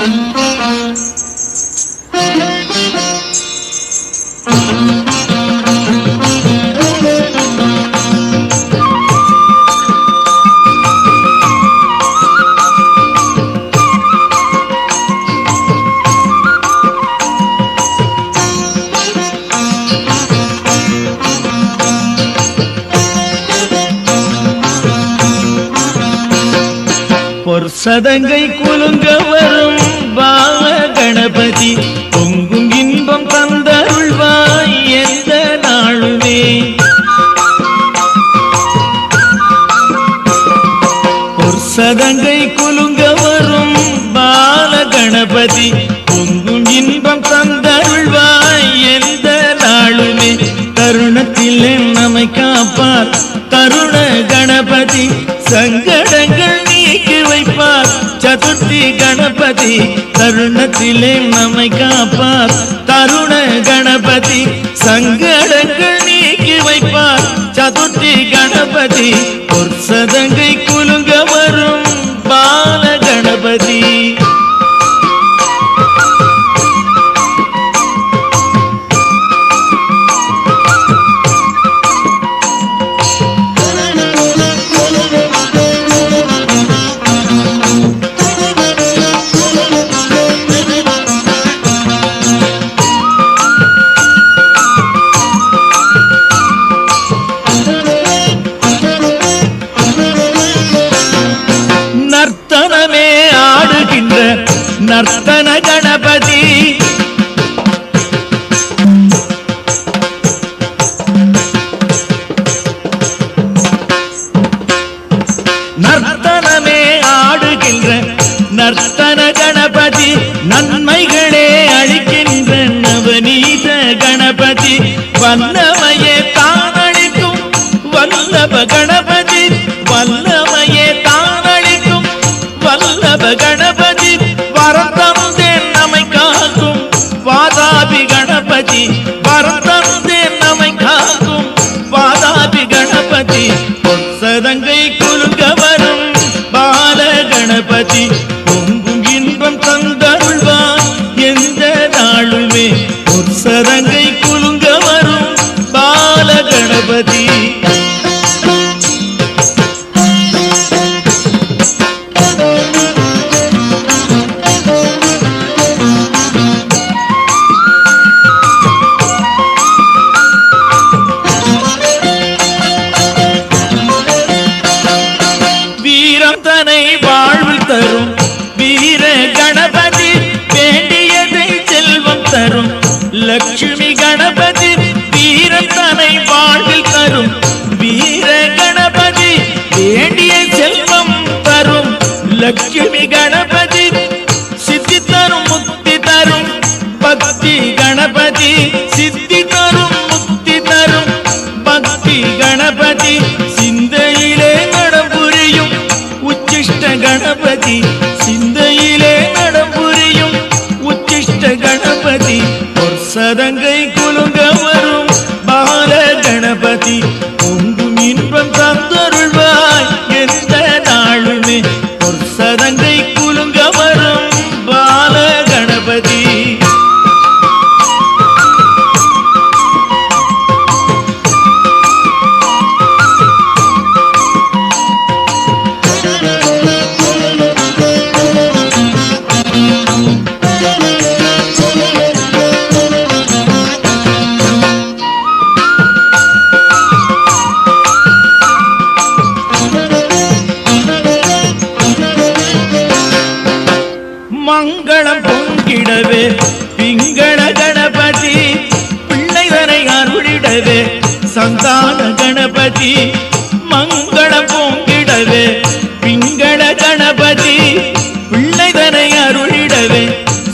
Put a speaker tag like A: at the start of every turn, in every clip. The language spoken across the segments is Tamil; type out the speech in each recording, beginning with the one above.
A: Thank you. சதங்கை குலுங்க வரும் பால கணபதி பொங்கும் இன்பம் தந்தருள்வாய் எந்த நாளுமே. சதங்கை குலுங்க சதுர்த்தி கணபதி தருணத்திலே நம்மை காப்பார். தருண கணபதி சங்கடங்கள் நீக்கி வைப்பார். சதுர்த்தி கணபதி பொற்சதங்கை குலுங்க வரும் பால கணபதி. நர்த்தன கணபதி நன்மைகளே அழிக்கின்ற நவநீத கணபதி. வல்லமையே தானளிக்கும் வல்லப கணபதி. வல்லமையே தானளிக்கும் வல்லப கணபதி. வரத்தந்தேன் நம்மை காக்கும் வாதாபி கணபதி. வரந்தந்த ಗಣಪತಿ கணபதி மங்கள பொங்கிடவே. பிங்கள கணபதி பிள்ளைதனை அருளிடவே.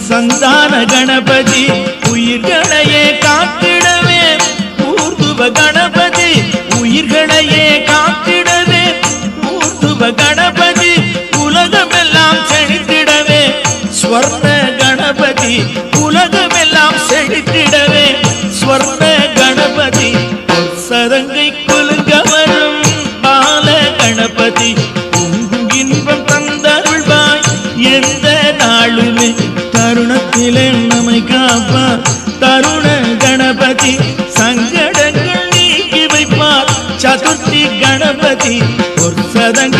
A: சந்தான கணபதி உயிர்களையே காத்திடவே. ஊர்துவ கணபதி உயிர்களையே காத்திடவே. ஊர்துவ கணபதி உலகமெல்லாம் செழித்திடவே. ஸ்வர்ண கணபதி உலகம் எந்த நாளுமே தருணத்திலே நம்மை காப்பா. தருண கணபதி சங்கடங்கள் நீக்கி வைப்பார். சதுர்த்தி கணபதி ஒரு சதங்க